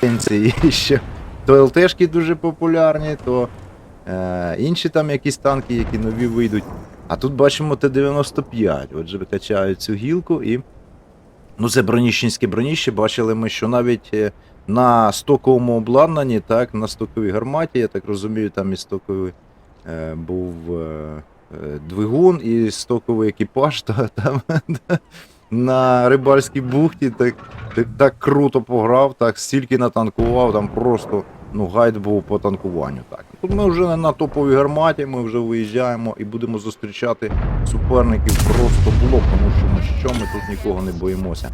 тенденції, що то ЛТшки дуже популярні, то е, інші там якісь танки, які нові вийдуть. А тут бачимо Т-95. Отже, качають цю гілку і. Ну, це броніщенське броніще. Бачили ми, що навіть е, на стоковому обладнанні, так, на стоковій гарматі, я так розумію, там і стоковий е, був е, е, двигун і стоковий екіпаж, та, там на рибальській бухті так, так, так круто пограв, так стільки натанкував, там просто ну, гайд був по танкуванню. Так. Тут ми вже на топовій гарматі, ми вже виїжджаємо і будемо зустрічати суперників просто блок, тому що ми що ми тут нікого не боїмося.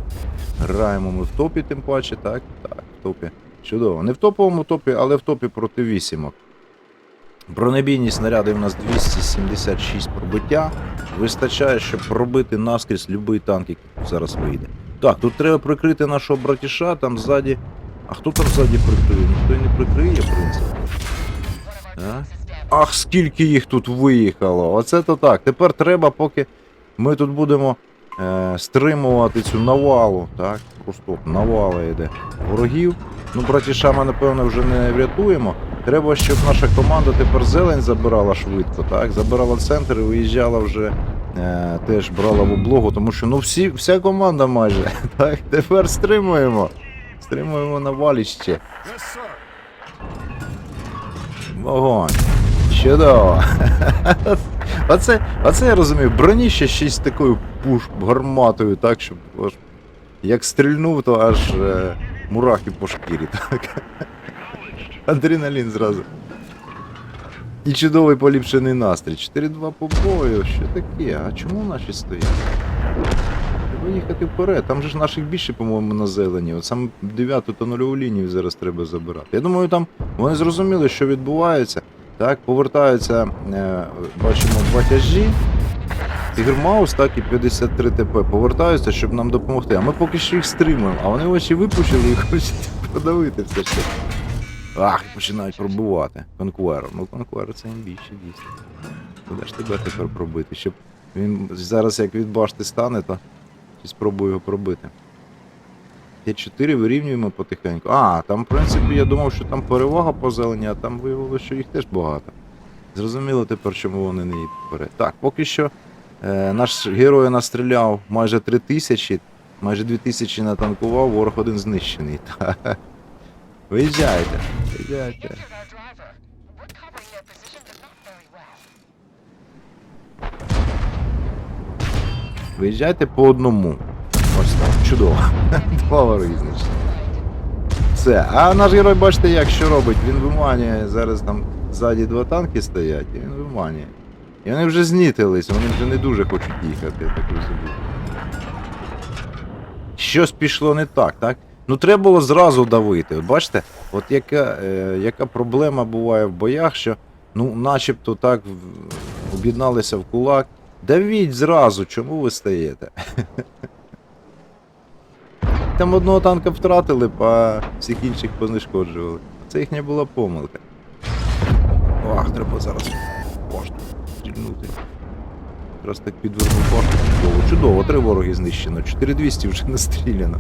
Граємо ми в топі, тим паче, так? Так, в топі. Чудово. Не в топовому топі, але в топі проти вісімок. Бронебійні снаряди у нас 276 пробиття. Вистачає, щоб пробити наскрізь будь-який танк, який зараз вийде. Так, тут треба прикрити нашого братіша, там ззаді. А хто там ззаді прикриє? Ніхто і не прикриє, в принципі. А? Ах, скільки їх тут виїхало! Оце то так. Тепер треба, поки ми тут будемо е, стримувати цю навалу. Так, просто навала йде ворогів. Ну, братіша ми, напевно, вже не врятуємо. Треба, щоб наша команда тепер зелень забирала швидко, так? Забирала центр і виїжджала вже. Е, теж брала в облогу, тому що ну всі, вся команда майже. Так, тепер стримуємо. Стримуємо наваліще. Вогонь. Чудово. оце, оце я розумію, броніще ще з такою пуш гарматою, так, щоб аж, як стрільнув, то аж е, мурахи по шкірі, так. Адреналін зразу. І чудовий поліпшений настрій. 4-2 по бою. Що таке? А чому наші стоять? Треба їхати вперед. Там же ж наших більше, по-моєму, на зелені. От саме 9 та нульову лінію зараз треба забирати. Я думаю, там вони зрозуміли, що відбувається. Так, повертаються, е, бачимо, два тяжі. Тігрмаус, так і 53 ТП повертаються, щоб нам допомогти. А ми поки що їх стримуємо, а вони очі випущили і хочуть подавити все таки. Ах, починають пробувати. Конкуером. Ну, конкуер це більше дійсно. Куди ж тебе тепер пробити? Щоб він зараз як від башти стане, то спробую його пробити. Т4 вирівнюємо потихеньку. А, там, в принципі, я думав, що там перевага по зелені, а там виявилося, що їх теж багато. Зрозуміло тепер, чому вони не йдуть вперед. Так, поки що е, наш герой настріляв майже 3 тисячі, майже 2 тисячі натанкував, ворог один знищений. Та. Виїжджайте, виїжджайте. Виїжджайте по одному. Ось так, чудово. Два вороги. Все. А наш герой, бачите, як що робить? Він виманює. Зараз там ззаді два танки стоять, і він виманює. І вони вже знітились, вони вже не дуже хочуть їхати, я так розумію. Щось пішло не так, так? Ну треба було зразу давити. Бачите, от яка, е, яка проблема буває в боях, що ну начебто так об'єдналися в кулак. Давіть зразу, чому ви стаєте? Там одного танка втратили, а всіх інших познешкоджували. Це їхня була помилка. Ах, треба зараз пошту стрільнути. Якраз так підвернув пошту. Чудово, три вороги знищено. 4200 вже настріляно.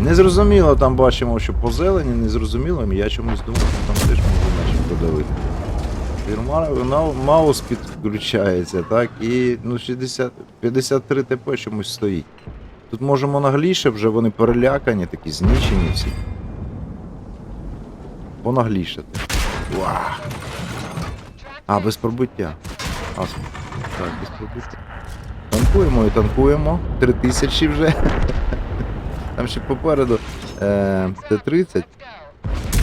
Незрозуміло там бачимо, що по зелені, незрозуміло, я чомусь думав, що там теж можна наче подавити. Фірма- Маус підключається, так, і ну, 60, 53 ТП чомусь стоїть. Тут можемо нагліше, вже вони перелякані, такі знічені всі. Понаглішати. Уах. А, без пробиття. А, так, без пробиття. Танкуємо і танкуємо. 3000 вже. Там ще попереду е, Т-30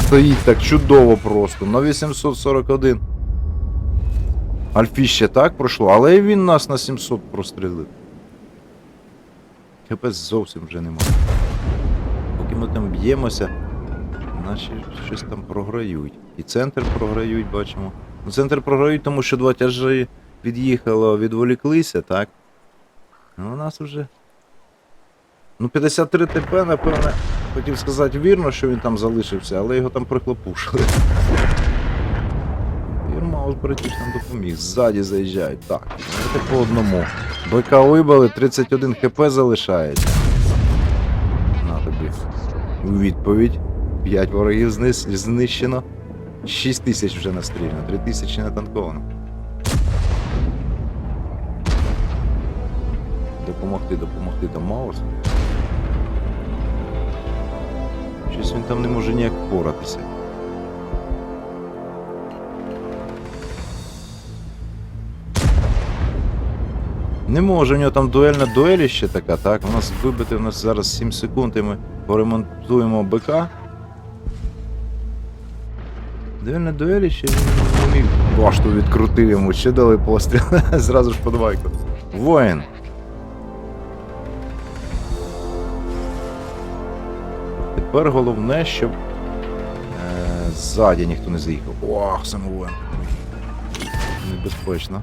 стоїть так чудово просто. На 841. Альфіще так пройшло, але і він нас на 700 прострілив. ХП зовсім вже немає. Поки ми там б'ємося, наші щось там програють. І центр програють, бачимо. Ну, центр програють, тому що два тяжі від'їхало, відволіклися, так? Ну, у нас вже. Ну, 53 ТП, напевне, хотів сказати вірно, що він там залишився, але його там прихлопушили. Вірмаус братіш нам допоміг. Ззаді заїжджають. Так, давайте по одному. БК вибили, 31 хп залишається. На тобі. Відповідь 5 ворогів знищено. 6 тисяч вже настріляно, 3 тисячі натанковано. Допомогти, допомогти до Маус. Щось він там не може ніяк впоратися. Не може, у нього там дуельна дуеліще така, так? У нас вибити, у нас зараз 7 секунд і ми поремонтуємо БК. Дуельне дуеліще, він міг башту відкрутив йому, ще дали постріл. Зразу ж по двайку. Воїн. Тепер головне, щоб е, ззаді ніхто не заїхав. Ох, саме воїн. Небезпечно.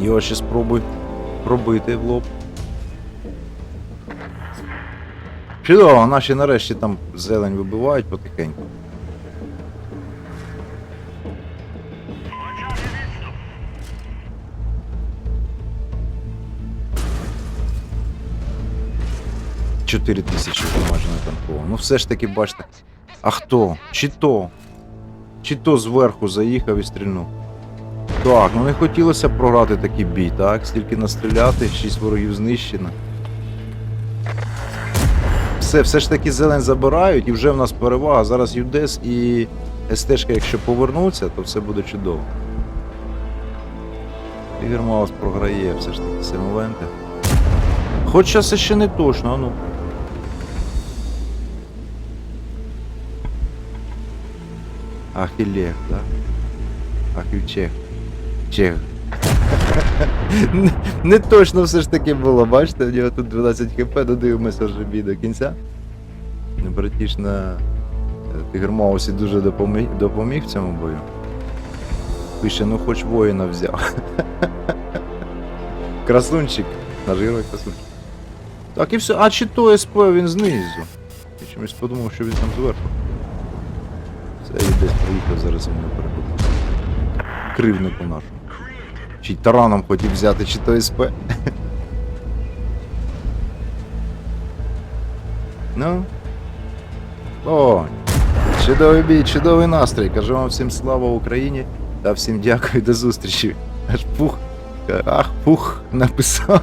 Його ще спробуй пробити в лоб. Чудово, наші нарешті там зелень вибивають потихеньку. Чотири тисячі вже майже на. Ну все ж таки, бачите. А хто? Чи то? Чи то зверху заїхав і стрільнув? Так, ну не хотілося програти такий бій, так? Стільки настріляти, 6 ворогів знищено. Все, все ж таки зелень забирають і вже в нас перевага. Зараз Юдес і СТшка, якщо повернуться, то все буде чудово. Ігор Маус програє все ж таки ці моменти. Хоча це ще не точно, а ну. Ахілех, так? Ахівчех. Чех. Не- точно все ж таки було, бачите, у нього тут 12 хп, додивимося вже бій до кінця. Ну, Братіш на Тигр дуже допоміг, допоміг в цьому бою. Пише, ну хоч воїна взяв. Красунчик. Наш герой красунчик. Так, і все. А чи то СП він знизу? Я чомусь подумав, що він там зверху. Це я десь приїхав зараз він не перебув. Кривнику нашу. Чи тараном хотів взяти, чи то СП. ну. О, чудовий бій, чудовий настрій. Кажу вам всім слава Україні та всім дякую до зустрічі. Аж пух. Ах, пух написав.